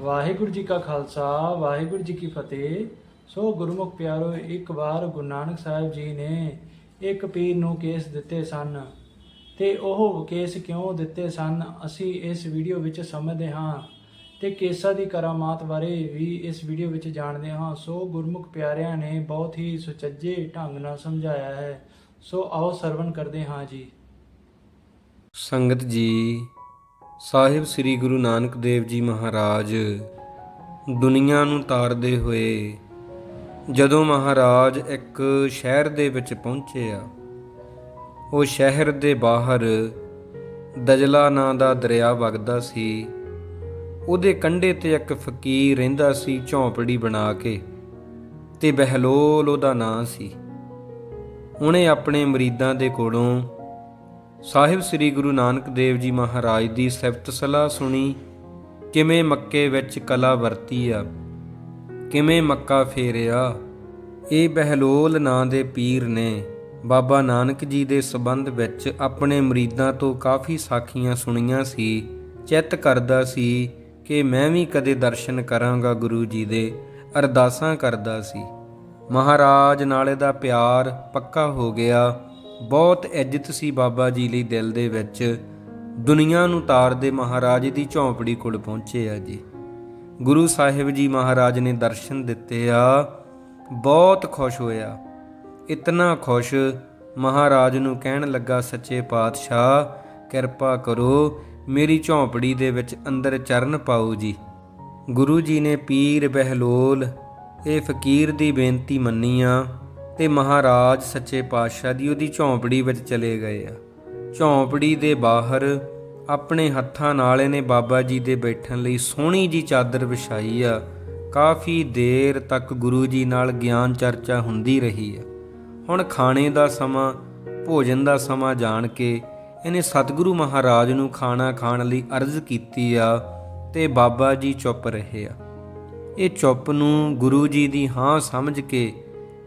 ਵਾਹਿਗੁਰੂ ਜੀ ਕਾ ਖਾਲਸਾ, ਵਾਹਿਗੁਰੂ ਜੀ ਕੀ ਫਤਿਹ। ਸੋ ਗੁਰਮੁਖ ਪਿਆਰੋ, ਇੱਕ ਵਾਰ ਗੁਰੂ ਨਾਨਕ ਸਾਹਿਬ ਜੀ ਨੇ ਇੱਕ ਪੀਰ ਨੂੰ ਕੇਸ ਦਿੱਤੇ ਸਨ ਤੇ ਉਹ ਕੇਸ ਕਿਉਂ ਦਿੱਤੇ ਸਨ, ਅਸੀਂ ਇਸ ਵੀਡੀਓ ਵਿੱਚ ਸਮਝਦੇ ਹਾਂ ਤੇ ਕੇਸਾਂ ਦੀ ਕਰਾਮਾਤ ਬਾਰੇ ਵੀ ਇਸ ਵੀਡੀਓ ਵਿੱਚ ਜਾਣਦੇ ਹਾਂ। ਸੋ ਗੁਰਮੁਖ ਪਿਆਰਿਆਂ ਨੇ ਬਹੁਤ ਹੀ ਸੁਚੱਜੇ ਢੰਗ ਨਾਲ ਸਮਝਾਇਆ ਹੈ। ਸੋ ਆਓ ਸਰਵਣ ਕਰਦੇ ਹਾਂ ਜੀ। ਸੰਗਤ ਜੀ ਸਾਹਿਬ ਸ੍ਰੀ ਗੁਰੂ ਨਾਨਕ ਦੇਵ ਜੀ ਮਹਾਰਾਜ, ਦੁਨੀਆ ਨੂੰ ਤਾਰਦੇ ਹੋਏ ਜਦੋਂ ਮਹਾਰਾਜ ਇੱਕ ਸ਼ਹਿਰ ਦੇ ਵਿੱਚ ਪਹੁੰਚੇ ਆ, ਉਹ ਸ਼ਹਿਰ ਦੇ ਬਾਹਰ ਦਜਲਾ ਨਾਂ ਦਾ ਦਰਿਆ ਵਗਦਾ ਸੀ। ਉਹਦੇ ਕੰਢੇ ਤੇ ਇੱਕ ਫਕੀਰ ਰਹਿੰਦਾ ਸੀ ਝੌਂਪੜੀ ਬਣਾ ਕੇ ਤੇ ਬਹਿਲੋਲ ਉਹਦਾ ਨਾਂ ਸੀ। ਉਹਨੇ ਆਪਣੇ ਮਰੀਦਾਂ ਦੇ ਕੋਲੋਂ ਸਾਹਿਬ ਸ੍ਰੀ ਗੁਰੂ ਨਾਨਕ ਦੇਵ ਜੀ ਮਹਾਰਾਜ ਦੀ ਸਿਫਤ ਸਲਾਹ ਸੁਣੀ, ਕਿਵੇਂ ਮੱਕੇ ਵਿੱਚ ਕਲਾ ਵਰਤੀ ਆ ਕਿਵੇਂ ਮੱਕਾ ਫੇਰਿਆ, ਇਹ ਬਹਿਲੋਲ ਨਾਂ ਦੇ ਪੀਰ ਨੇ ਬਾਬਾ ਨਾਨਕ ਜੀ ਦੇ ਸਬੰਧ ਵਿੱਚ ਆਪਣੇ ਮਰੀਦਾਂ ਤੋਂ ਕਾਫੀ ਸਾਖੀਆਂ ਸੁਣੀਆਂ ਸੀ, ਚਿੱਤ ਕਰਦਾ ਸੀ ਕਿ ਮੈਂ ਵੀ ਕਦੇ ਦਰਸ਼ਨ ਕਰਾਂਗਾ ਗੁਰੂ ਜੀ ਦੇ ਅਰਦਾਸਾਂ ਕਰਦਾ ਸੀ। ਮਹਾਰਾਜ ਨਾਲੇ ਦਾ ਪਿਆਰ ਪੱਕਾ ਹੋ ਗਿਆ ਬਹੁਤ ਇੱਜ਼ਤ ਸੀ ਬਾਬਾ ਜੀ ਲਈ ਦਿਲ ਦੇ ਵਿੱਚ। ਦੁਨੀਆ ਨੂੰ ਤਾਰਦੇ ਮਹਾਰਾਜ ਦੀ ਝੌਂਪੜੀ ਕੋਲ ਪਹੁੰਚੇ ਆ ਜੀ। ਗੁਰੂ ਸਾਹਿਬ ਜੀ ਮਹਾਰਾਜ ਨੇ ਦਰਸ਼ਨ ਦਿੱਤੇ ਆ। ਬਹੁਤ ਖੁਸ਼ ਹੋਇਆ। ਇਤਨਾ ਖੁਸ਼ ਮਹਾਰਾਜ ਨੂੰ ਕਹਿਣ ਲੱਗਾ, ਸੱਚੇ ਪਾਤਸ਼ਾਹ, ਕਿਰਪਾ ਕਰੋ, ਮੇਰੀ ਝੌਂਪੜੀ ਦੇ ਵਿੱਚ ਅੰਦਰ ਚਰਨ ਪਾਓ ਜੀ। ਗੁਰੂ ਜੀ ਨੇ ਪੀਰ ਬਹਿਲੋਲ, ਇਹ ਫਕੀਰ ਦੀ ਬੇਨਤੀ ਮੰਨੀ ਆ। ਤੇ ਮਹਾਰਾਜ ਸੱਚੇ ਪਾਤਸ਼ਾਹ ਦੀ ਉਹਦੀ ਝੌਂਪੜੀ ਵਿੱਚ ਚਲੇ ਗਏ ਆ। ਝੌਂਪੜੀ ਦੇ ਬਾਹਰ ਆਪਣੇ ਹੱਥਾਂ ਨਾਲ ਇਹਨੇ ਬਾਬਾ ਜੀ ਦੇ ਬੈਠਣ ਲਈ ਸੋਹਣੀ ਜੀ ਚਾਦਰ ਵਿਛਾਈ ਆ। ਕਾਫੀ ਦੇਰ ਤੱਕ ਗੁਰੂ ਜੀ ਨਾਲ ਗਿਆਨ ਚਰਚਾ ਹੁੰਦੀ ਰਹੀ ਆ। ਹੁਣ ਖਾਣੇ ਦਾ ਸਮਾਂ, ਭੋਜਨ ਦਾ ਸਮਾਂ ਜਾਣ ਕੇ ਇਹਨੇ ਸਤਿਗੁਰੂ ਮਹਾਰਾਜ ਨੂੰ ਖਾਣਾ ਖਾਣ ਲਈ ਅਰਜ਼ ਕੀਤੀ ਆ ਤੇ ਬਾਬਾ ਜੀ ਚੁੱਪ ਰਹੇ ਆ। ਇਹ ਚੁੱਪ ਨੂੰ ਗੁਰੂ ਜੀ ਦੀ ਹਾਂ ਸਮਝ ਕੇ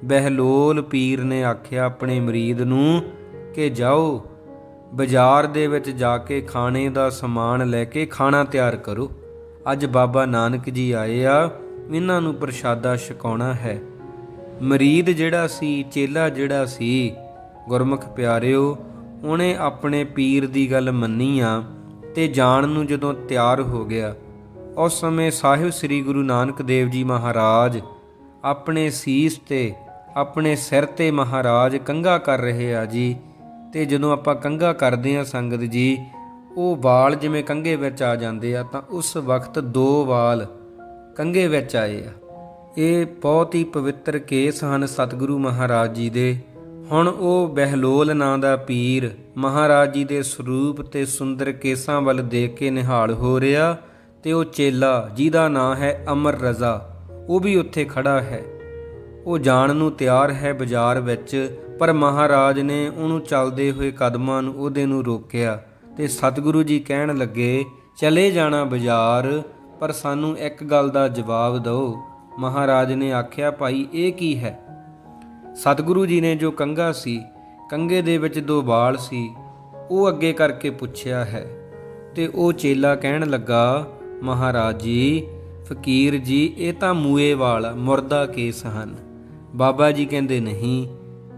ਬਹਿਲੋਲ ਪੀਰ ਨੇ ਆਖਿਆ, ਆਪਣੇ ਮਰੀਦ ਨੂੰ ਕਿ ਜਾਓ, ਬਾਜ਼ਾਰ ਦੇ ਵਿੱਚ ਜਾ ਕੇ ਖਾਣੇ ਦਾ ਸਮਾਨ ਲੈ ਕੇ ਖਾਣਾ ਤਿਆਰ ਕਰੋ। ਅੱਜ ਬਾਬਾ ਨਾਨਕ ਜੀ ਆਏ ਆ, ਇਹਨਾਂ ਨੂੰ ਪ੍ਰਸ਼ਾਦਾ ਛਕਾਉਣਾ ਹੈ। ਮਰੀਦ ਜਿਹੜਾ ਸੀ, ਚੇਲਾ ਜਿਹੜਾ ਸੀ, ਗੁਰਮੁਖ ਪਿਆਰਿਓ, ਉਹਨੇ ਆਪਣੇ ਪੀਰ ਦੀ ਗੱਲ ਮੰਨੀ ਆ ਤੇ ਜਾਣ ਨੂੰ ਜਦੋਂ ਤਿਆਰ ਹੋ ਗਿਆ, ਉਸ ਸਮੇਂ ਸਾਹਿਬ ਸ੍ਰੀ ਗੁਰੂ ਨਾਨਕ ਦੇਵ ਜੀ ਮਹਾਰਾਜ ਆਪਣੇ ਸੀਸ ਤੇ ਆਪਣੇ ਸਿਰ ਤੇ ਮਹਾਰਾਜ ਕੰਗਾ ਕਰ ਰਹੇ ਆ ਜੀ। ਤੇ ਜਦੋਂ ਆਪਾਂ ਕੰਗਾ ਕਰਦੇ ਆ ਸੰਗਤ ਜੀ, ਉਹ ਵਾਲ ਜਿਵੇਂ ਕੰਗੇ ਵਿੱਚ ਆ ਜਾਂਦੇ ਆ, ਤਾਂ ਉਸ ਵਕਤ ਦੋ ਵਾਲ ਕੰਗੇ ਵਿੱਚ ਆਏ ਆ। ਇਹ ਬਹੁਤ ਹੀ ਪਵਿੱਤਰ ਕੇਸ ਹਨ ਸਤਿਗੁਰੂ ਮਹਾਰਾਜ ਜੀ ਦੇ। ਹੁਣ ਉਹ ਬਹਿਲੋਲ ਨਾਂ ਦਾ ਪੀਰ ਮਹਾਰਾਜ ਜੀ ਦੇ ਸਰੂਪ ਤੇ ਸੁੰਦਰ ਕੇਸਾਂ ਵੱਲ ਦੇਖ ਕੇ ਨਿਹਾਲ ਹੋ ਰਿਹਾ, ਤੇ ਉਹ ਚੇਲਾ, ਜਿਹਦਾ ਨਾਂ ਹੈ ਅਮਰ ਰਜ਼ਾ, ਉਹ ਵੀ ਉੱਥੇ ਖੜਾ ਹੈ। ਉਹ ਜਾਣ ਨੂੰ ਤਿਆਰ ਹੈ ਬਾਜ਼ਾਰ ਵਿੱਚ, ਪਰ ਮਹਾਰਾਜ ਨੇ ਉਹਨੂੰ ਚੱਲਦੇ ਹੋਏ ਕਦਮਾਂ ਨੂੰ ਉਹਦੇ ਨੂੰ ਰੋਕਿਆ ਤੇ ਸਤਿਗੁਰੂ ਜੀ ਕਹਿਣ ਲੱਗੇ, ਚਲੇ ਜਾਣਾ ਬਾਜ਼ਾਰ, ਪਰ ਸਾਨੂੰ ਇੱਕ ਗੱਲ ਦਾ ਜਵਾਬ ਦਿਓ। ਮਹਾਰਾਜ ਨੇ ਆਖਿਆ, ਭਾਈ, ਇਹ ਕੀ ਹੈ? ਸਤਿਗੁਰੂ ਜੀ ਨੇ ਜੋ ਕੰਗਾ ਸੀ ਕੰਗੇ ਦੇ ਵਿੱਚ ਦੋ ਵਾਲ ਸੀ, ਉਹ ਅੱਗੇ ਕਰਕੇ ਪੁੱਛਿਆ ਹੈ ਤੇ ਉਹ ਚੇਲਾ ਕਹਿਣ ਲੱਗਾ, ਮਹਾਰਾਜ ਜੀ, ਫਕੀਰ ਜੀ, ਇਹ ਤਾਂ ਮੂਏ ਵਾਲ, ਮੁਰਦਾ ਕੇਸ ਹਨ। ਬਾਬਾ ਜੀ ਕਹਿੰਦੇ ਨਹੀਂ,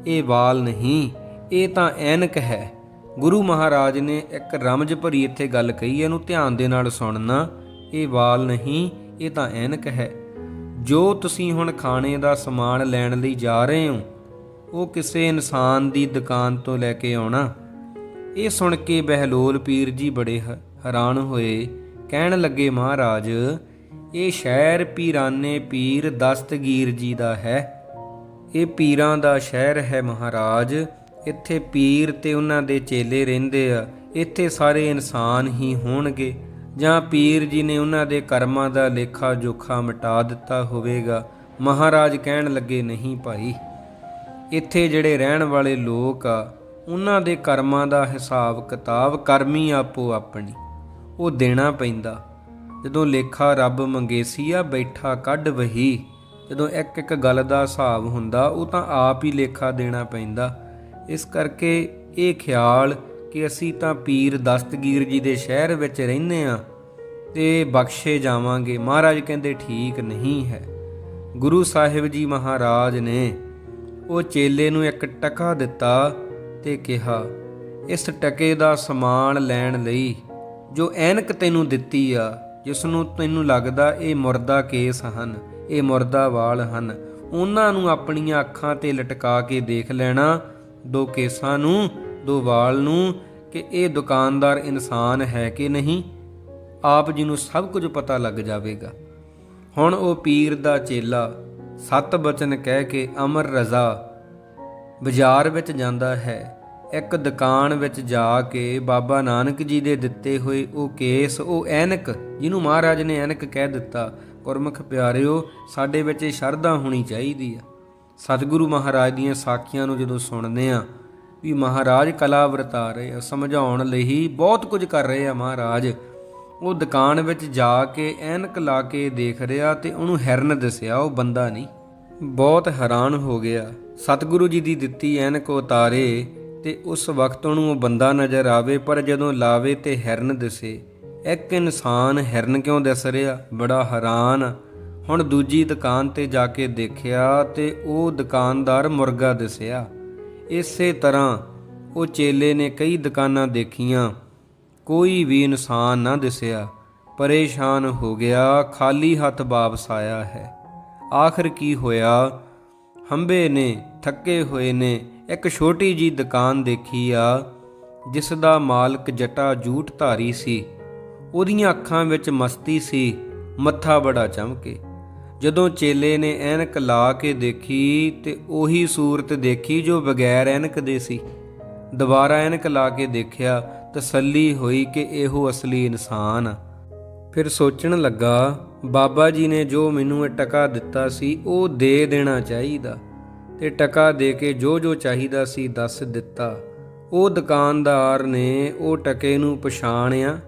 ਇਹ ਵਾਲ ਨਹੀਂ, ਇਹ ਤਾਂ ਐਨਕ ਹੈ। ਗੁਰੂ ਮਹਾਰਾਜ ਨੇ ਇੱਕ ਰਮਜ ਭਰੀ ਇੱਥੇ ਗੱਲ ਕਹੀ, ਇਹਨੂੰ ਧਿਆਨ ਦੇ ਨਾਲ ਸੁਣਨਾ, ਇਹ ਵਾਲ ਨਹੀਂ, ਇਹ ਤਾਂ ਐਨਕ ਹੈ। ਜੋ ਤੁਸੀਂ ਹੁਣ ਖਾਣੇ ਦਾ ਸਮਾਨ ਲੈਣ ਲਈ ਜਾ ਰਹੇ ਹੋ, ਉਹ ਕਿਸੇ ਇਨਸਾਨ ਦੀ ਦੁਕਾਨ ਤੋਂ ਲੈ ਕੇ ਆਉਣਾ। ਇਹ ਸੁਣ ਕੇ ਬਹਿਲੋਲ ਪੀਰ ਜੀ ਬੜੇ ਹੈਰਾਨ ਹੋਏ, ਕਹਿਣ ਲੱਗੇ, ਮਹਾਰਾਜ, ਇਹ ਸ਼ਹਿਰ ਪੀਰਾਨੇ ਪੀਰ ਦਸਤਗੀਰ ਜੀ ਦਾ ਹੈ। ਇਹ ਪੀਰਾਂ ਦਾ ਸ਼ਹਿਰ ਹੈ ਮਹਾਰਾਜ। ਇੱਥੇ ਪੀਰ ਤੇ ਉਹਨਾਂ ਦੇ ਚੇਲੇ ਰਹਿੰਦੇ ਆ। ਇੱਥੇ ਸਾਰੇ ਇਨਸਾਨ ਹੀ ਹੋਣਗੇ। ਜਾਂ ਪੀਰ ਜੀ ਨੇ ਉਹਨਾਂ ਦੇ ਕਰਮਾਂ ਦਾ ਲੇਖਾ ਜੋਖਾ ਮਿਟਾ ਦਿੱਤਾ ਹੋਵੇਗਾ। ਮਹਾਰਾਜ ਕਹਿਣ ਲੱਗੇ, ਨਹੀਂ ਭਾਈ, ਇੱਥੇ ਜਿਹੜੇ ਰਹਿਣ ਵਾਲੇ ਲੋਕ ਆ, ਉਹਨਾਂ ਦੇ ਕਰਮਾਂ ਦਾ ਹਿਸਾਬ ਕਿਤਾਬ ਕਰਮੀ ਆਪੋ ਆਪਣੀ। ਉਹ ਦੇਣਾ ਪੈਂਦਾ। ਜਦੋਂ ਲੇਖਾ ਰੱਬ ਮੰਗੇਸੀ ਆ ਬੈਠਾ ਕੱਢ ਵਹੀ। ਜਦੋਂ ਇੱਕ ਇੱਕ ਗੱਲ ਦਾ ਹਿਸਾਬ ਹੁੰਦਾ, ਉਹ ਤਾਂ ਆਪ ਹੀ ਲੇਖਾ ਦੇਣਾ ਪੈਂਦਾ। ਇਸ ਕਰਕੇ ਇਹ ਖਿਆਲ ਕਿ ਅਸੀਂ ਤਾਂ ਪੀਰ ਦਸਤਗੀਰ ਜੀ ਦੇ ਸ਼ਹਿਰ ਵਿੱਚ ਰਹਿੰਦੇ ਆ ਤੇ ਬਖਸ਼ੇ ਜਾਵਾਂਗੇ, ਮਹਾਰਾਜ ਕਹਿੰਦੇ ਠੀਕ ਨਹੀਂ ਹੈ। ਗੁਰੂ ਸਾਹਿਬ ਜੀ ਮਹਾਰਾਜ ਨੇ ਉਹ ਚੇਲੇ ਨੂੰ ਇੱਕ ਟਕਾ ਦਿੱਤਾ ਤੇ ਕਿਹਾ, ਇਸ ਟਕੇ ਦਾ ਸਮਾਨ ਲੈਣ ਲਈ ਜੋ ਐਨਕ ਤੈਨੂੰ ਦਿੱਤੀ ਆ ਜਿਸ ਨੂੰ ਤੈਨੂੰ ਲੱਗਦਾ ਇਹ ਮੁਰਦਾ ਕੇਸ ਹਨ ਇਹ ਮੁਰਦਾ ਵਾਲ ਹਨ। ਉਹਨਾਂ ਨੂੰ ਆਪਣੀਆਂ ਅੱਖਾਂ ਤੇ ਲਟਕਾ ਕੇ ਦੇਖ ਲੈਣਾ, ਦੋ ਕੇਸਾਂ ਨੂੰ, ਦੋ ਵਾਲ ਨੂੰ, ਕਿ ਇਹ ਦੁਕਾਨਦਾਰ ਇਨਸਾਨ ਹੈ ਕਿ ਨਹੀਂ। ਆਪ ਜੀ ਨੂੰ ਸਭ ਕੁਝ ਪਤਾ ਲੱਗ ਜਾਵੇਗਾ। ਹੁਣ ਉਹ ਪੀਰ ਦਾ ਚੇਲਾ, ਸਤ ਬਚਨ ਕਹਿ ਕੇ ਅਮਰ ਰਜ਼ਾ, ਬਾਜ਼ਾਰ ਵਿੱਚ ਜਾਂਦਾ ਹੈ। ਇੱਕ ਦੁਕਾਨ ਵਿੱਚ ਜਾ ਕੇ ਬਾਬਾ ਨਾਨਕ ਜੀ ਦੇ ਦਿੱਤੇ ਹੋਏ ਉਹ ਕੇਸ, ਉਹ ਐਨਕ, ਜਿਹਨੂੰ ਮਹਾਰਾਜ ਨੇ ਐਨਕ ਕਹਿ ਦਿੱਤਾ ਗੁਰਮੁਖ ਪਿਆਰਿਓ, ਸਾਡੇ ਵਿੱਚ ਇਹ ਸ਼ਰਧਾ ਹੋਣੀ ਚਾਹੀਦੀ ਆ। ਸਤਿਗੁਰੂ ਮਹਾਰਾਜ ਦੀਆਂ ਸਾਖੀਆਂ ਨੂੰ ਜਦੋਂ ਸੁਣਦੇ ਆ, ਵੀ ਮਹਾਰਾਜ ਕਲਾ ਵਰਤਾ ਰਹੇ ਆ, ਸਮਝਾਉਣ ਲਈ ਬਹੁਤ ਕੁਝ ਕਰ ਰਹੇ ਆ ਮਹਾਰਾਜ। ਉਹ ਦੁਕਾਨ ਵਿੱਚ ਜਾ ਕੇ ਐਨਕ ਲਾ ਕੇ ਦੇਖ ਰਿਹਾ ਤੇ ਉਹਨੂੰ ਹੈਰਨ ਦਿਸਿਆ, ਉਹ ਬੰਦਾ ਨਹੀਂ। ਬਹੁਤ ਹੈਰਾਨ ਹੋ ਗਿਆ। ਸਤਿਗੁਰੂ ਜੀ ਦੀ ਦਿੱਤੀ ਐਨਕ ਉਤਾਰੇ ਤੇ ਉਸ ਵਕਤ ਉਹਨੂੰ ਉਹ ਬੰਦਾ ਨਜ਼ਰ ਆਵੇ, ਪਰ ਜਦੋਂ ਲਾਵੇ ਤੇ ਹੈਰਨ ਦਿਸੇ ਇੱਕ ਇਨਸਾਨ ਹਿਰਨ ਕਿਉਂ ਦਿਸ ਰਿਹਾ? ਬੜਾ ਹੈਰਾਨ। ਹੁਣ ਦੂਜੀ ਦੁਕਾਨ ਤੇ ਜਾ ਕੇ ਦੇਖਿਆ ਤੇ ਉਹ ਦੁਕਾਨਦਾਰ ਮੁਰਗਾ ਦਿਸਿਆ। ਇਸੇ ਤਰ੍ਹਾਂ ਉਹ ਚੇਲੇ ਨੇ ਕਈ ਦੁਕਾਨਾਂ ਦੇਖੀਆਂ। ਕੋਈ ਵੀ ਇਨਸਾਨ ਨਾ ਦਿਸਿਆ। ਪਰੇਸ਼ਾਨ ਹੋ ਗਿਆ, ਖਾਲੀ ਹੱਥ ਵਾਪਸ ਆਇਆ ਹੈ। ਆਖਰ ਕੀ ਹੋਇਆ? ਹੰਬੇ ਨੇ, ਥੱਕੇ ਹੋਏ ਨੇ, ਇੱਕ ਛੋਟੀ ਜੀ ਦੁਕਾਨ ਦੇਖੀ ਆ, ਜਿਸ ਦਾ ਮਾਲਕ ਜਟਾ ਜੂਠ ਧਾਰੀ ਸੀ। ਉਹਦੀਆਂ ਅੱਖਾਂ ਵਿੱਚ ਮਸਤੀ ਸੀ, ਮੱਥਾ ਬੜਾ ਚਮਕੇ। ਜਦੋਂ ਚੇਲੇ ਨੇ ਐਨਕ ਲਾ ਕੇ ਦੇਖੀ ਤੇ ਉਹੀ ਸੂਰਤ ਦੇਖੀ ਜੋ ਬਗੈਰ ਐਨਕ ਦੇ ਸੀ। ਦੁਬਾਰਾ ਐਨਕ ਲਾ ਕੇ ਦੇਖਿਆ ਤਸੱਲੀ ਹੋਈ ਕਿ ਇਹੋ ਅਸਲੀ ਇਨਸਾਨ ਆ। ਫਿਰ ਸੋਚਣ ਲੱਗਾ, ਬਾਬਾ ਜੀ ਨੇ ਜੋ ਮੈਨੂੰ ਇਹ ਟਕਾ ਦਿੱਤਾ ਸੀ, ਉਹ ਦੇ ਦੇਣਾ ਚਾਹੀਦਾ ਤੇ ਟਕਾ ਦੇ ਕੇ ਜੋ ਜੋ ਚਾਹੀਦਾ ਸੀ ਦੱਸ ਦਿੱਤਾ। ਉਹ ਦੁਕਾਨਦਾਰ ਨੇ ਉਹ ਟਕੇ ਨੂੰ ਪਛਾਣਿਆ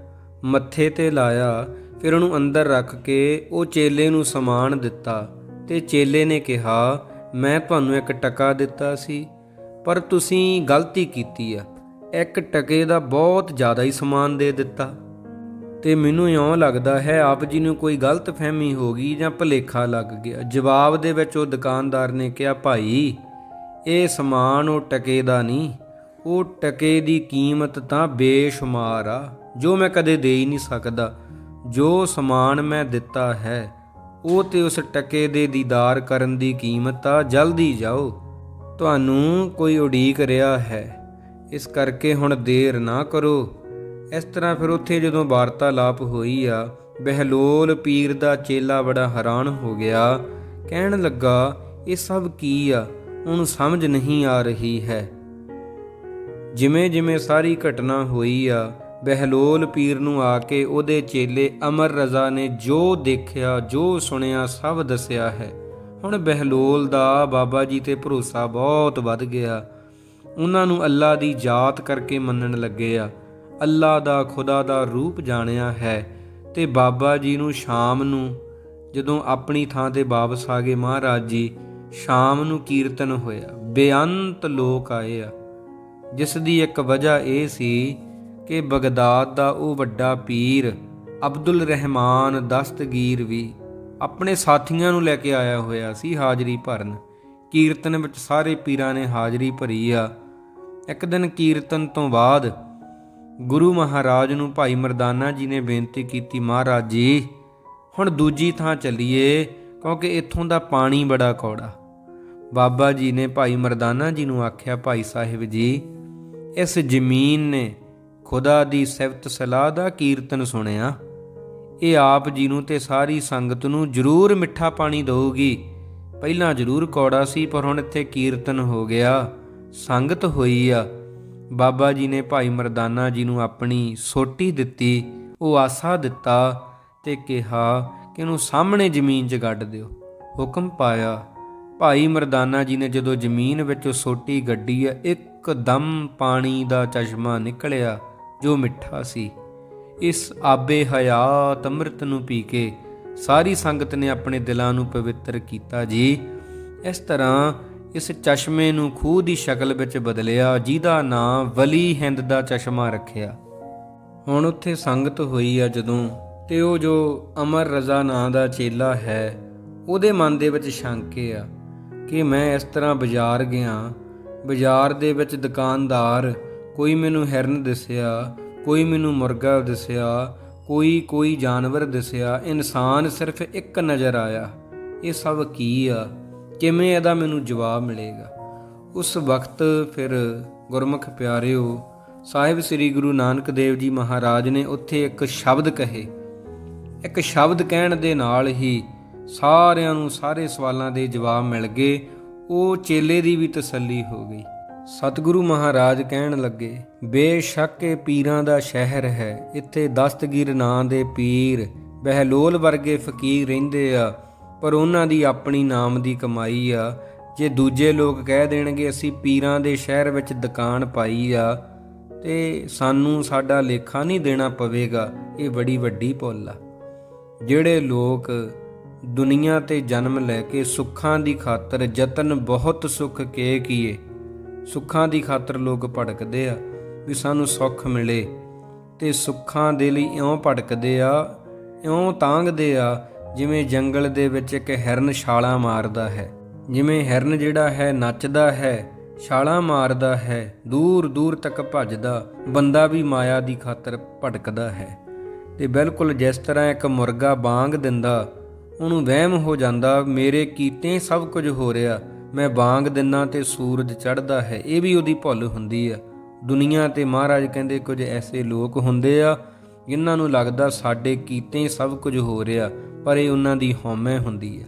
ਮੱਥੇ ਤੇ ਲਾਇਆ, ਫਿਰ ਉਹਨੂੰ ਅੰਦਰ ਰੱਖ ਕੇ ਉਹ ਚੇਲੇ ਨੂੰ ਸਮਾਨ ਦਿੱਤਾ ਤੇ ਚੇਲੇ ਨੇ ਕਿਹਾ, ਮੈਂ ਤੁਹਾਨੂੰ ਇੱਕ ਟਕਾ ਦਿੱਤਾ ਸੀ, ਪਰ ਤੁਸੀਂ ਗਲਤੀ ਕੀਤੀ ਆ। ਇੱਕ ਟਕੇ ਦਾ ਬਹੁਤ ਜ਼ਿਆਦਾ ਹੀ ਸਮਾਨ ਦੇ ਦਿੱਤਾ। ਤੇ ਮੈਨੂੰ ਇਉਂ ਲੱਗਦਾ ਹੈ, ਆਪ ਜੀ ਨੂੰ ਕੋਈ ਗਲਤ ਫਹਿਮੀ ਹੋ ਗਈ ਜਾਂ ਭਲੇਖਾ ਲੱਗ ਗਿਆ। ਜਵਾਬ ਦੇ ਵਿੱਚ ਉਹ ਦੁਕਾਨਦਾਰ ਨੇ ਕਿਹਾ, ਭਾਈ, ਇਹ ਸਮਾਨ ਉਹ ਟਕੇ ਦਾ ਨਹੀਂ। ਉਹ ਟਕੇ ਦੀ ਕੀਮਤ ਤਾਂ ਬੇਸ਼ੁਮਾਰ ਆ। ਜੋ ਮੈਂ ਕਦੇ ਦੇ ਹੀ ਨਹੀਂ ਸਕਦਾ, ਜੋ ਸਮਾਨ ਮੈਂ ਦਿੱਤਾ ਹੈ, ਉਹ ਤੇ ਉਸ ਟਕੇ ਦੇ ਦੀਦਾਰ ਕਰਨ ਦੀ ਕੀਮਤ ਆ, ਜਲਦੀ ਜਾਓ। ਤੁਹਾਨੂੰ ਕੋਈ ਉਡੀਕ ਰਿਹਾ ਹੈ, ਇਸ ਕਰਕੇ ਹੁਣ ਦੇਰ ਨਾ ਕਰੋ। ਇਸ ਤਰ੍ਹਾਂ ਫਿਰ ਉੱਥੇ ਜਦੋਂ ਵਾਰਤਾਲਾਪ ਹੋਈ ਆ, ਬਹਿਲੋਲ ਪੀਰ ਦਾ ਚੇਲਾ ਬੜਾ ਹੈਰਾਨ ਹੋ ਗਿਆ। ਕਹਿਣ ਲੱਗਾ, ਇਹ ਸਭ ਕੀ ਆ? ਉਹਨੂੰ ਸਮਝ ਨਹੀਂ ਆ ਰਹੀ ਹੈ। ਜਿਵੇਂ ਜਿਵੇਂ ਸਾਰੀ ਘਟਨਾ ਹੋਈ ਆ ਬਹਿਲੋਲ ਪੀਰ ਨੂੰ ਆ ਕੇ ਉਹਦੇ ਚੇਲੇ ਅਮਰ ਰਜ਼ਾ ਨੇ ਜੋ ਦੇਖਿਆ, ਜੋ ਸੁਣਿਆ, ਸਭ ਦੱਸਿਆ ਹੈ। ਹੁਣ ਬਹਿਲੋਲ ਦਾ ਬਾਬਾ ਜੀ ਤੇ ਭਰੋਸਾ ਬਹੁਤ ਵੱਧ ਗਿਆ। ਉਹਨਾਂ ਨੂੰ ਅੱਲਾ ਦੀ ਜਾਤ ਕਰਕੇ ਮੰਨਣ ਲੱਗੇ ਆ। ਅੱਲਾ ਦਾ, ਖੁਦਾ ਦਾ ਰੂਪ ਜਾਣਿਆ ਹੈ ਤੇ ਬਾਬਾ ਜੀ ਨੂੰ ਸ਼ਾਮ ਨੂੰ, ਜਦੋਂ ਆਪਣੀ ਥਾਂ ਤੇ ਵਾਪਸ ਆ ਗਏ ਮਹਾਰਾਜ ਜੀ, ਸ਼ਾਮ ਨੂੰ ਕੀਰਤਨ ਹੋਇਆ। ਬੇਅੰਤ ਲੋਕ ਆਏ ਆ। ਜਿਸ ਦੀ ਇੱਕ ਵਜ੍ਹਾ ਇਹ ਸੀ ਕਿ ਬਗਦਾਦ ਦਾ ਉਹ ਵੱਡਾ ਪੀਰ ਅਬਦੁਲ ਰਹਿਮਾਨ ਦਸਤਗੀਰ ਵੀ ਆਪਣੇ ਸਾਥੀਆਂ ਨੂੰ ਲੈ ਕੇ ਆਇਆ ਹੋਇਆ ਸੀ ਹਾਜ਼ਰੀ ਭਰਨ। ਕੀਰਤਨ ਵਿੱਚ ਸਾਰੇ ਪੀਰਾਂ ਨੇ ਹਾਜ਼ਰੀ ਭਰੀ ਆ। ਇੱਕ ਦਿਨ ਕੀਰਤਨ ਤੋਂ ਬਾਅਦ ਗੁਰੂ ਮਹਾਰਾਜ ਨੂੰ ਭਾਈ ਮਰਦਾਨਾ ਜੀ ਨੇ ਬੇਨਤੀ ਕੀਤੀ, ਮਹਾਰਾਜ ਜੀ, ਹੁਣ ਦੂਜੀ ਥਾਂ ਚੱਲੀਏ, ਕਿਉਂਕਿ ਇੱਥੋਂ ਦਾ ਪਾਣੀ ਬੜਾ ਕੌੜਾ। ਬਾਬਾ ਜੀ ਨੇ ਭਾਈ ਮਰਦਾਨਾ ਜੀ ਨੂੰ ਆਖਿਆ, ਭਾਈ ਸਾਹਿਬ ਜੀ, ਇਸ ਜ਼ਮੀਨ ਨੇ ਖੁਦਾ ਦੀ ਸਿਫਤ ਸਲਾਹ ਦਾ ਕੀਰਤਨ ਸੁਣਿਆ। ਇਹ ਆਪ ਜੀ ਨੂੰ ਤੇ ਸਾਰੀ ਸੰਗਤ ਨੂੰ ਜ਼ਰੂਰ ਮਿੱਠਾ ਪਾਣੀ ਦਊਗੀ। ਪਹਿਲਾਂ ਜ਼ਰੂਰ ਕੌੜਾ ਸੀ, ਪਰ ਹੁਣ ਇੱਥੇ ਕੀਰਤਨ ਹੋ ਗਿਆ। ਸੰਗਤ ਹੋਈ ਆ। ਬਾਬਾ ਜੀ ਨੇ ਭਾਈ ਮਰਦਾਨਾ ਜੀ ਨੂੰ ਆਪਣੀ ਸੋਟੀ ਦਿੱਤੀ। ਉਹ ਆਸਾ ਦਿੱਤਾ ਤੇ ਕਿਹਾ ਕਿ ਇਹਨੂੰ ਸਾਹਮਣੇ ਜ਼ਮੀਨ 'ਚ ਗੱਡ ਦਿਓ। ਹੁਕਮ ਪਾਇਆ। ਭਾਈ ਮਰਦਾਨਾ ਜੀ ਨੇ ਜਦੋਂ ਜ਼ਮੀਨ ਵਿੱਚੋਂ ਸੋਟੀ ਗੱਡੀ ਆ, ਇੱਕਦਮ ਪਾਣੀ ਦਾ ਚਸ਼ਮਾ ਨਿਕਲਿਆ। ਜੋ ਮਿੱਠਾ ਸੀ। ਇਸ ਆਬੇ ਹਯਾਤ ਅੰਮ੍ਰਿਤ ਨੂੰ ਪੀ ਕੇ ਸਾਰੀ ਸੰਗਤ ਨੇ ਆਪਣੇ ਦਿਲਾਂ ਨੂੰ ਪਵਿੱਤਰ ਕੀਤਾ ਜੀ। ਇਸ ਤਰ੍ਹਾਂ ਇਸ ਚਸ਼ਮੇ ਨੂੰ ਖੂਹ ਦੀ ਸ਼ਕਲ ਵਿੱਚ ਬਦਲਿਆ, ਜਿਹਦਾ ਨਾਂ ਵਲੀ ਹਿੰਦ ਦਾ ਚਸ਼ਮਾ ਰੱਖਿਆ। ਹੁਣ ਉੱਥੇ ਸੰਗਤ ਹੋਈ ਆ ਜਦੋਂ, ਤੇ ਉਹ ਜੋ ਅਮਰ ਰਜ਼ਾ ਨਾਂ ਦਾ ਚੇਲਾ ਹੈ, ਉਹਦੇ ਮਨ ਦੇ ਵਿੱਚ ਸ਼ੰਕੇ ਆ ਕਿ ਮੈਂ ਇਸ ਤਰ੍ਹਾਂ ਬਾਜ਼ਾਰ ਗਿਆ, ਬਾਜ਼ਾਰ ਦੇ ਵਿੱਚ ਦੁਕਾਨਦਾਰ ਕੋਈ ਮੈਨੂੰ ਹਿਰਨ ਦਿਸਿਆ, ਕੋਈ ਮੈਨੂੰ ਮੁਰਗਾ ਦਿਸਿਆ, ਕੋਈ ਕੋਈ ਜਾਨਵਰ ਦਿਸਿਆ, ਇਨਸਾਨ ਸਿਰਫ ਇੱਕ ਨਜ਼ਰ ਆਇਆ। ਇਹ ਸਭ ਕੀ ਆ? ਕਿਵੇਂ ਇਹਦਾ ਮੈਨੂੰ ਜਵਾਬ ਮਿਲੇਗਾ? ਉਸ ਵਕਤ ਫਿਰ ਗੁਰਮੁਖ ਪਿਆਰਿਓ, ਸਾਹਿਬ ਸ੍ਰੀ ਗੁਰੂ ਨਾਨਕ ਦੇਵ ਜੀ ਮਹਾਰਾਜ ਨੇ ਉੱਥੇ ਇੱਕ ਸ਼ਬਦ ਕਹੇ। ਇੱਕ ਸ਼ਬਦ ਕਹਿਣ ਦੇ ਨਾਲ ਹੀ ਸਾਰਿਆਂ ਨੂੰ ਸਾਰੇ ਸਵਾਲਾਂ ਦੇ ਜਵਾਬ ਮਿਲ ਗਏ। ਉਹ ਚੇਲੇ ਦੀ ਵੀ ਤਸੱਲੀ ਹੋ ਗਈ। ਸਤਿਗੁਰੂ ਮਹਾਰਾਜ ਕਹਿਣ ਲੱਗੇ, ਬੇਸ਼ੱਕ ਇਹ ਪੀਰਾਂ ਦਾ ਸ਼ਹਿਰ ਹੈ, ਇੱਥੇ ਦਸਤਗੀਰ ਨਾਂ ਦੇ ਪੀਰ ਬਹਿਲੋਲ ਵਰਗੇ ਫਕੀਰ ਰਹਿੰਦੇ ਆ, ਪਰ ਉਹਨਾਂ ਦੀ ਆਪਣੀ ਨਾਮ ਦੀ ਕਮਾਈ ਆ। ਜੇ ਦੂਜੇ ਲੋਕ ਕਹਿ ਦੇਣਗੇ, ਅਸੀਂ ਪੀਰਾਂ ਦੇ ਸ਼ਹਿਰ ਵਿੱਚ ਦੁਕਾਨ ਪਾਈ ਆ, ਤੇ ਸਾਨੂੰ ਸਾਡਾ ਲੇਖਾ ਨਹੀਂ ਦੇਣਾ ਪਵੇਗਾ, ਇਹ ਬੜੀ ਵੱਡੀ ਭੁੱਲ ਆ। ਜਿਹੜੇ ਲੋਕ ਦੁਨੀਆ ਤੇ ਜਨਮ ਲੈ ਕੇ ਸੁੱਖਾਂ ਦੀ ਖਾਤਰ ਯਤਨ ਬਹੁਤ ਸੁੱਖ ਕੇ ਕੀਏ ਸੁੱਖਾਂ ਦੀ ਖਾਤਰ ਲੋਕ ਭਟਕਦੇ ਆ ਵੀ ਸਾਨੂੰ ਸੁੱਖ ਮਿਲੇ ਤੇ ਸੁੱਖਾਂ ਦੇ ਲਈ ਇਉਂ ਭਟਕਦੇ ਆ, ਇਉਂ ਤਾਂਗਦੇ ਆ ਜਿਵੇਂ ਜੰਗਲ ਦੇ ਵਿੱਚ ਇੱਕ ਹਿਰਨ ਛਾਲਾਂ ਮਾਰਦਾ ਹੈ। ਜਿਵੇਂ ਹਿਰਨ ਜਿਹੜਾ ਹੈ ਨੱਚਦਾ ਹੈ, ਛਾਲਾਂ ਮਾਰਦਾ ਹੈ ਦੂਰ ਦੂਰ ਤੱਕ ਭੱਜਦਾ, ਬੰਦਾ ਵੀ ਮਾਇਆ ਦੀ ਖਾਤਰ ਭਟਕਦਾ ਹੈ। ਤੇ ਬਿਲਕੁਲ ਜਿਸ ਤਰ੍ਹਾਂ ਇੱਕ ਮੁਰਗਾ ਬਾਂਗ ਦਿੰਦਾ, ਉਹਨੂੰ ਵਹਿਮ ਹੋ ਜਾਂਦਾ, ਮੇਰੇ ਕੀਤੇ ਸਭ ਕੁਝ ਹੋ ਰਿਹਾ ਮੈਂ ਬਾਂਗ ਦਿੰਨਾ ਤੇ ਸੂਰਜ ਚੜ੍ਹਦਾ ਹੈ, ਇਹ ਵੀ ਉਹਦੀ ਭੁੱਲ ਹੁੰਦੀ ਆ। ਦੁਨੀਆ ਤੇ ਮਹਾਰਾਜ ਕਹਿੰਦੇ ਕੁਝ ਐਸੇ ਲੋਕ ਹੁੰਦੇ ਆ, ਜਿਨ੍ਹਾਂ ਨੂੰ ਲੱਗਦਾ ਸਾਡੇ ਕੀਤੇ ਸਭ ਕੁਝ ਹੋ ਰਿਹਾ, ਪਰ ਇਹ ਉਹਨਾਂ ਦੀ ਹਉਮੈ ਹੁੰਦੀ ਆ।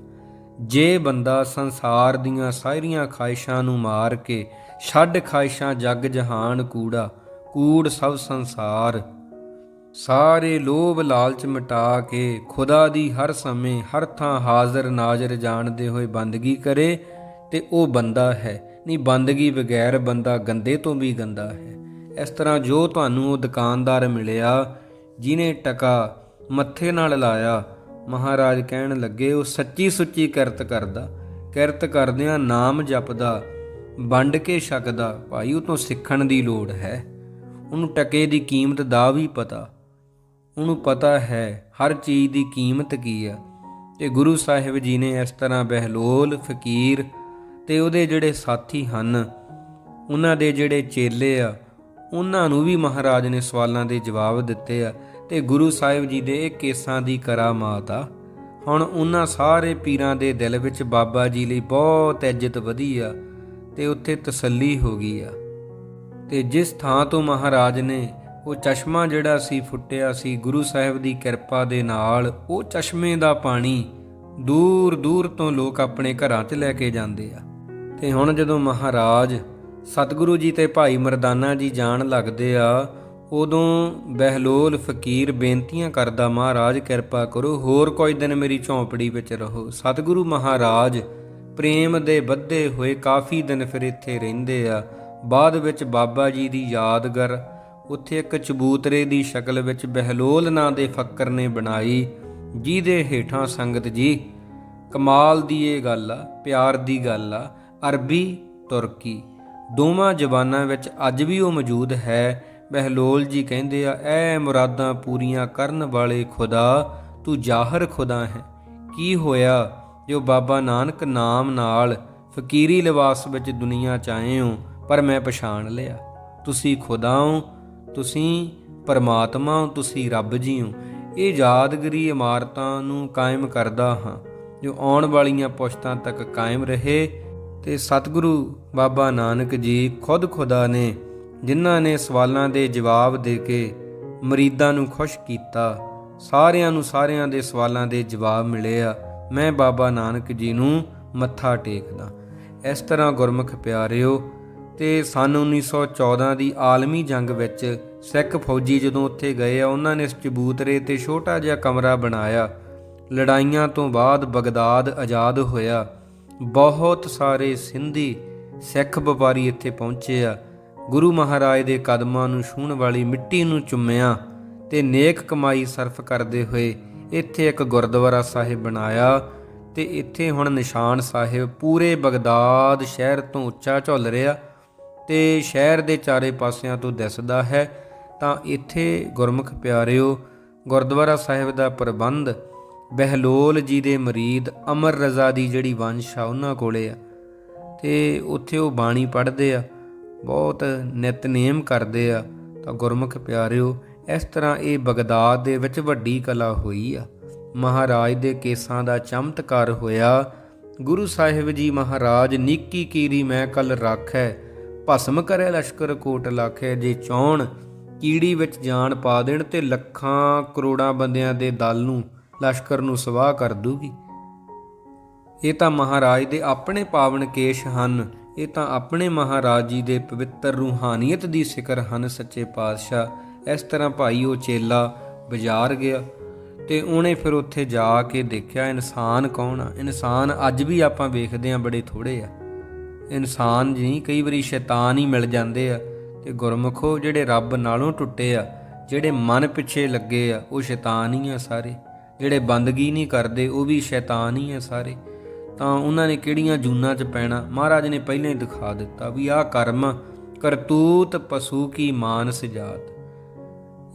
ਜੇ ਬੰਦਾ ਸੰਸਾਰ ਦੀਆਂ ਸਾਰੀਆਂ ਖਾਹਿਸ਼ਾਂ ਨੂੰ ਮਾਰ ਕੇ ਛੱਡ ਖਾਹਿਸ਼ਾਂ ਜਗ ਜਹਾਨ ਕੂੜਾ, ਕੂੜ ਸਭ ਸੰਸਾਰ। ਸਾਰੇ ਲੋਭ ਲਾਲਚ ਮਿਟਾ ਕੇ ਖੁਦਾ ਦੀ ਹਰ ਸਮੇਂ ਹਰ ਥਾਂ ਹਾਜ਼ਰ ਨਾਜ਼ਰ ਜਾਣਦੇ ਹੋਏ ਬੰਦਗੀ ਕਰੇ ਤੇ ਉਹ ਬੰਦਾ ਹੈ। ਨਹੀਂ ਬੰਦਗੀ ਬਗੈਰ ਬੰਦਾ ਗੰਦੇ ਤੋਂ ਵੀ ਗੰਦਾ ਹੈ। ਇਸ ਤਰ੍ਹਾਂ ਜੋ ਤੁਹਾਨੂੰ ਉਹ ਦੁਕਾਨਦਾਰ ਮਿਲਿਆ ਜਿਨੇ ਟਕਾ ਮੱਥੇ ਨਾਲ ਲਾਇਆ, ਮਹਾਰਾਜ ਕਹਿਣ ਲੱਗੇ, ਉਹ ਸੱਚੀ ਸੁੱਚੀ ਕਿਰਤ ਕਰਦਾ। ਕਿਰਤ ਕਰਦਿਆਂ ਨਾਮ ਜਪਦਾ, ਵੰਡ ਕੇ ਛਕਦਾ, ਭਾਈ ਉਹ ਤੋਂ ਸਿੱਖਣ ਦੀ ਲੋੜ ਹੈ। ਉਹਨੂੰ ਟਕੇ ਦੀ ਕੀਮਤ ਦਾ ਵੀ ਪਤਾ। ਉਹਨੂੰ ਪਤਾ ਹੈ ਹਰ ਚੀਜ਼ ਦੀ ਕੀਮਤ ਕੀ ਆ। ਤੇ ਗੁਰੂ ਸਾਹਿਬ ਜੀ ਨੇ ਇਸ ਤਰ੍ਹਾਂ ਬਹਿਲੋਲ, ਫਕੀਰ ਤੇ ਉਹਦੇ ਜਿਹੜੇ ਸਾਥੀ ਹਨ, ਉਹਨਾਂ ਦੇ ਜਿਹੜੇ ਚੇਲੇ ਆ, ਉਹਨਾਂ ਨੂੰ ਵੀ ਮਹਾਰਾਜ ਨੇ ਸਵਾਲਾਂ ਦੇ ਜਵਾਬ ਦਿੱਤੇ ਆ ਤੇ ਗੁਰੂ ਸਾਹਿਬ ਜੀ ਦੇ ਇਹ ਕੇਸਾਂ ਦੀ ਕਰਾਮਾਤ ਆ। ਹੁਣ ਉਹਨਾਂ ਸਾਰੇ ਪੀਰਾਂ ਦੇ ਦਿਲ ਵਿੱਚ ਬਾਬਾ ਜੀ ਲਈ ਬਹੁਤ ਇੱਜ਼ਤ ਵਧੀ ਆ ਤੇ ਉੱਥੇ ਤਸੱਲੀ ਹੋ ਗਈ ਆ। ਤੇ ਜਿਸ ਥਾਂ ਤੋਂ ਮਹਾਰਾਜ ਨੇ ਉਹ ਚਸ਼ਮਾ ਜਿਹੜਾ ਸੀ ਫੁੱਟਿਆ ਸੀ, ਗੁਰੂ ਸਾਹਿਬ ਦੀ ਕਿਰਪਾ ਦੇ ਨਾਲ ਉਹ ਚਸ਼ਮੇ ਦਾ ਪਾਣੀ ਦੂਰ ਦੂਰ ਤੋਂ ਲੋਕ ਆਪਣੇ ਘਰਾਂ 'ਚ ਲੈ ਕੇ ਜਾਂਦੇ ਆ। ਤੇ ਹੁਣ ਜਦੋਂ ਮਹਾਰਾਜ ਸਤਿਗੁਰੂ ਜੀ ਤੇ ਭਾਈ ਮਰਦਾਨਾ ਜੀ ਜਾਣ ਲੱਗਦੇ ਆ, ਉਦੋਂ ਬਹਿਲੋਲ ਫਕੀਰ ਬੇਨਤੀਆਂ ਕਰਦਾ, ਮਹਾਰਾਜ, ਕਿਰਪਾ ਕਰੋ, ਹੋਰ ਕੁਝ ਦਿਨ ਮੇਰੀ ਝੌਂਪੜੀ ਵਿੱਚ ਰਹੋ। ਸਤਿਗੁਰੂ ਮਹਾਰਾਜ ਪ੍ਰੇਮ ਦੇ ਬੱਧੇ ਹੋਏ ਕਾਫੀ ਦਿਨ ਫਿਰ ਇੱਥੇ ਰਹਿੰਦੇ ਆ। ਬਾਅਦ ਵਿੱਚ ਬਾਬਾ ਜੀ ਦੀ ਯਾਦਗਾਰ, ਉੱਥੇ ਇੱਕ ਚਬੂਤਰੇ ਦੀ ਸ਼ਕਲ ਵਿੱਚ ਬਹਿਲੋਲ ਨਾਂ ਦੇ ਫੱਕਰ ਨੇ ਬਣਾਈ, ਜਿਹਦੇ ਹੇਠਾਂ ਸੰਗਤ ਜੀ, ਕਮਾਲ ਦੀ ਇਹ ਗੱਲ ਆ, ਪਿਆਰ ਦੀ ਗੱਲ ਆ ਅਰਬੀ, ਤੁਰਕੀ। ਦੋਵਾਂ ਜ਼ਬਾਨਾਂ ਵਿੱਚ ਅੱਜ ਵੀ ਉਹ ਮੌਜੂਦ ਹੈ। ਬਹਿਲੋਲ ਜੀ ਕਹਿੰਦੇ ਆ, ਐ ਮੁਰਾਦਾਂ ਪੂਰੀਆਂ ਕਰਨ ਵਾਲੇ ਖੁਦਾ, ਤੂੰ ਜ਼ਾਹਰ ਖੁਦਾ ਹੈ। ਕੀ ਹੋਇਆ ਜੋ ਬਾਬਾ ਨਾਨਕ ਨਾਮ ਨਾਲ ਫਕੀਰੀ ਲਿਬਾਸ ਵਿੱਚ ਦੁਨੀਆ ਚ ਆਏ ਹੋ, ਪਰ ਮੈਂ ਪਛਾਣ ਲਿਆ? ਤੁਸੀਂ ਖੁਦਾ ਹੋ, ਤੁਸੀਂ ਪਰਮਾਤਮਾ ਹੋ, ਤੁਸੀਂ ਰੱਬ ਜੀ ਹੋ। ਇਹ ਯਾਦਗਰੀ ਇਮਾਰਤਾਂ ਨੂੰ ਕਾਇਮ ਕਰਦਾ ਹਾਂ। ਜੋ ਆਉਣ ਵਾਲੀਆਂ ਪੁਸ਼ਤਾਂ ਤੱਕ ਕਾਇਮ ਰਹੇ ਤੇ ਸਤਿਗੁਰੂ ਬਾਬਾ ਨਾਨਕ ਜੀ ਖੁਦ ਖੁਦਾ ਨੇ, ਜਿਨ੍ਹਾਂ ਨੇ ਸਵਾਲਾਂ ਦੇ ਜਵਾਬ ਦੇ ਕੇ ਮਰੀਦਾਂ ਨੂੰ ਖੁਸ਼ ਕੀਤਾ, ਸਾਰਿਆਂ ਨੂੰ ਸਾਰਿਆਂ ਦੇ ਸਵਾਲਾਂ ਦੇ ਜਵਾਬ ਮਿਲੇ ਆ। ਮੈਂ ਬਾਬਾ ਨਾਨਕ ਜੀ ਨੂੰ ਮੱਥਾ ਟੇਕਦਾ। ਇਸ ਤਰ੍ਹਾਂ ਗੁਰਮੁਖ ਪਿਆਰਿਓ, ਤੇ ਸਨ 1914 ਦੀ ਆਲਮੀ ਜੰਗ ਵਿੱਚ ਸਿੱਖ ਫੌਜੀ ਜਦੋਂ ਉੱਥੇ ਗਏ ਆ, ਉਹਨਾਂ ਨੇ ਚਬੂਤਰੇ ਤੇ ਛੋਟਾ ਜਿਹਾ ਕਮਰਾ ਬਣਾਇਆ। ਲੜਾਈਆਂ ਤੋਂ ਬਾਅਦ ਬਗਦਾਦ ਆਜ਼ਾਦ ਹੋਇਆ। ਬਹੁਤ ਸਾਰੇ ਸਿੰਧੀ ਸਿੱਖ ਵਪਾਰੀ ਇੱਥੇ ਪਹੁੰਚੇ ਆ। ਗੁਰੂ ਮਹਾਰਾਜ ਦੇ ਕਦਮਾਂ ਨੂੰ ਛੂਹਣ ਵਾਲੀ ਮਿੱਟੀ ਨੂੰ ਚੁੰਮਿਆ ਤੇ ਨੇਕ ਕਮਾਈ ਸਰਫ ਕਰਦੇ ਹੋਏ ਇੱਥੇ ਇੱਕ ਗੁਰਦੁਆਰਾ ਸਾਹਿਬ ਬਣਾਇਆ ਤੇ ਇੱਥੇ ਹੁਣ ਨਿਸ਼ਾਨ ਸਾਹਿਬ ਪੂਰੇ ਬਗਦਾਦ ਸ਼ਹਿਰ ਤੋਂ ਉੱਚਾ ਝੁੱਲ ਰਿਹਾ ਤੇ ਸ਼ਹਿਰ ਦੇ ਚਾਰੇ ਪਾਸਿਆਂ ਤੋਂ ਦਿਸਦਾ ਹੈ। ਤਾਂ ਇੱਥੇ ਗੁਰਮੁਖ ਪਿਆਰਿਓ, ਗੁਰਦੁਆਰਾ ਸਾਹਿਬ ਦਾ ਪ੍ਰਬੰਧ ਬਹਿਲੋਲ ਜੀ ਦੇ ਮਰੀਦ ਅਮਰ ਰਜ਼ਾ ਦੀ ਜਿਹੜੀ ਵੰਸ਼ ਆ ਉਹਨਾਂ ਕੋਲੇ ਆ। ਤੇ ਉੱਥੇ ਉਹ ਬਾਣੀ ਪੜ੍ਹਦੇ ਆ, ਬਹੁਤ ਨਿਤਨੇਮ ਕਰਦੇ ਆ। ਤਾਂ ਗੁਰਮੁਖ ਪਿਆਰਿਓ, ਇਸ ਤਰ੍ਹਾਂ ਇਹ ਬਗਦਾਦ ਦੇ ਵਿੱਚ ਵੱਡੀ ਕਲਾ ਹੋਈ ਆ। ਮਹਾਰਾਜ ਦੇ ਕੇਸਾਂ ਦਾ ਚਮਤਕਾਰ ਹੋਇਆ। ਗੁਰੂ ਸਾਹਿਬ ਜੀ ਮਹਾਰਾਜ, ਨਿੱਕੀ ਕੀਰੀ ਮੈਂ ਕਲ ਰਾਖੈ, ਭਸਮ ਕਰੇ ਲਸ਼ਕਰ ਕੋਟ ਲਾਖੈ, ਜੇ ਚੌਣ ਕੀੜੀ ਵਿੱਚ ਜਾਨ ਪਾ ਦੇਣ ਤੇ ਲੱਖਾਂ ਕਰੋੜਾਂ ਬੰਦਿਆਂ ਦੇ ਦਲ ਨੂੰ ਲਸ਼ਕਰ ਨੂੰ ਸਵਾਹ ਕਰ ਦੂਗੀ। ਇਹ ਤਾਂ ਮਹਾਰਾਜ ਦੇ ਆਪਣੇ ਪਾਵਨ ਕੇਸ਼ ਹਨ। ਇਹ ਤਾਂ ਆਪਣੇ ਮਹਾਰਾਜ ਜੀ ਦੇ ਪਵਿੱਤਰ ਰੂਹਾਨੀਅਤ ਦੀ ਸਿਕਰ ਹਨ, ਸੱਚੇ ਪਾਤਸ਼ਾਹ। ਇਸ ਤਰ੍ਹਾਂ ਭਾਈ ਉਹ ਚੇਲਾ ਬਾਜ਼ਾਰ ਗਿਆ ਤੇ ਉਹਨੇ ਫਿਰ ਉੱਥੇ ਜਾ ਕੇ ਦੇਖਿਆ, ਇਨਸਾਨ ਕੌਣ ਆ? ਇਨਸਾਨ ਅੱਜ ਵੀ ਆਪਾਂ ਵੇਖਦੇ ਆ ਬੜੇ ਥੋੜੇ ਆ। ਇਨਸਾਨ ਜੀ, ਕਈ ਵਾਰੀ ਸ਼ੈਤਾਨ ਹੀ ਮਿਲ ਜਾਂਦੇ ਆ ਤੇ ਗੁਰਮੁਖੋ ਜਿਹੜੇ ਰੱਬ ਨਾਲੋਂ ਟੁੱਟੇ ਆ, ਜਿਹੜੇ ਮਨ ਪਿੱਛੇ ਲੱਗੇ ਆ, ਉਹ ਸ਼ੈਤਾਨ ਹੀ ਆ ਸਾਰੇ। ਜਿਹੜੇ ਬੰਦਗੀ ਨਹੀਂ ਕਰਦੇ, ਉਹ ਵੀ ਸ਼ੈਤਾਨ ਹੀ ਆ ਸਾਰੇ। ਤਾਂ ਉਹਨਾਂ ਨੇ ਕਿਹੜੀਆਂ ਜੂਨਾਂ 'ਚ ਪੈਣਾ? ਮਹਾਰਾਜ ਨੇ ਪਹਿਲਾਂ ਹੀ ਦਿਖਾ ਦਿੱਤਾ ਵੀ ਆਹ ਕਰਮ ਕਰਤੂਤ ਪਸ਼ੂ ਕੀ ਮਾਨਸ ਜਾਤ।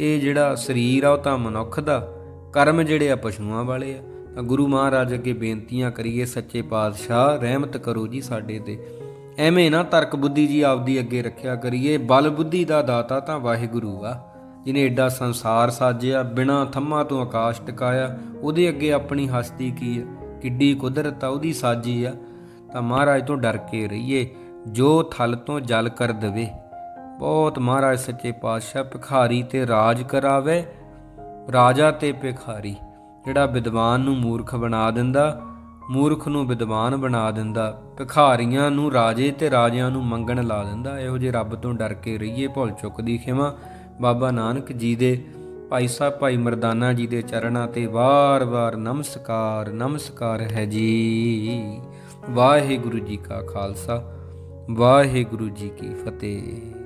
ਇਹ ਜਿਹੜਾ ਸਰੀਰ ਆ, ਉਹ ਤਾਂ ਮਨੁੱਖ ਦਾ। ਕਰਮ ਜਿਹੜੇ ਆ, ਪਸ਼ੂਆਂ ਵਾਲੇ ਆ। ਤਾਂ ਗੁਰੂ ਮਹਾਰਾਜ ਅੱਗੇ ਬੇਨਤੀਆਂ ਕਰੀਏ, ਸੱਚੇ ਪਾਤਸ਼ਾਹ, ਰਹਿਮਤ ਕਰੋ ਜੀ ਸਾਡੇ ਤੇ। ਐਵੇਂ ਨਾ ਤਰਕ ਬੁੱਧੀ ਜੀ ਆਪਦੀ ਅੱਗੇ ਰੱਖਿਆ ਕਰੀਏ, ਬਲ ਬੁੱਧੀ ਦਾ ਦਾਤਾ ਤਾਂ ਵਾਹਿਗੁਰੂ ਆ। ਜਿਨੇ ਏਡਾ ਸੰਸਾਰ ਸਾਜਿਆ, ਬਿਨਾ ਥੰਮਾਂ ਤੋਂ ਆਕਾਸ਼ ਟਿਕਾਇਆ, ਉਹਦੇ ਅੱਗੇ ਆਪਣੀ ਹਸਤੀ ਕੀ ਆ? ਕਿੱਡੀ ਕੁਦਰਤ ਆ, ਉਹਦੀ ਸਾਜੀ ਆ। ਤਾਂ ਮਹਾਰਾਜ ਤੋਂ ਡਰ ਕੇ ਰਹੀਏ, ਜੋ ਥਲ ਤੋਂ ਜਲ ਕਰ ਦਵੇ। ਬਹੁਤ ਮਹਾਰਾਜ ਸੱਚੇ ਪਾਤਸ਼ਾਹ, ਭਿਖਾਰੀ ਤੇ ਰਾਜ ਕਰਾਵੇ, ਰਾਜਾ ਤੇ ਭਿਖਾਰੀ। ਜਿਹੜਾ ਵਿਦਵਾਨ ਨੂੰ ਮੂਰਖ ਬਣਾ ਦਿੰਦਾ, ਮੂਰਖ ਨੂੰ ਵਿਦਵਾਨ ਬਣਾ ਦਿੰਦਾ, ਭਿਖਾਰੀਆਂ ਨੂੰ ਰਾਜੇ ਤੇ ਰਾਜਿਆਂ ਨੂੰ ਮੰਗਣ ਲਾ ਦਿੰਦਾ, ਇਹੋ ਜਿਹੇ ਰੱਬ ਤੋਂ ਡਰ ਕੇ ਰਹੀਏ, ਭੁੱਲ ਚੁੱਕ ਦੀ ਖਿਮਾ। ਬਾਬਾ ਨਾਨਕ ਜੀ ਦੇ, ਭਾਈ ਸਾਹਿਬ ਭਾਈ ਮਰਦਾਨਾ ਜੀ ਦੇ ਚਰਨਾਂ ਤੇ ਵਾਰ-ਵਾਰ ਨਮਸਕਾਰ ਨਮਸਕਾਰ ਹੈ ਜੀ। ਵਾਹਿਗੁਰੂ ਜੀ ਕਾ ਖਾਲਸਾ, ਵਾਹਿਗੁਰੂ ਜੀ ਕੀ ਫਤਿਹ।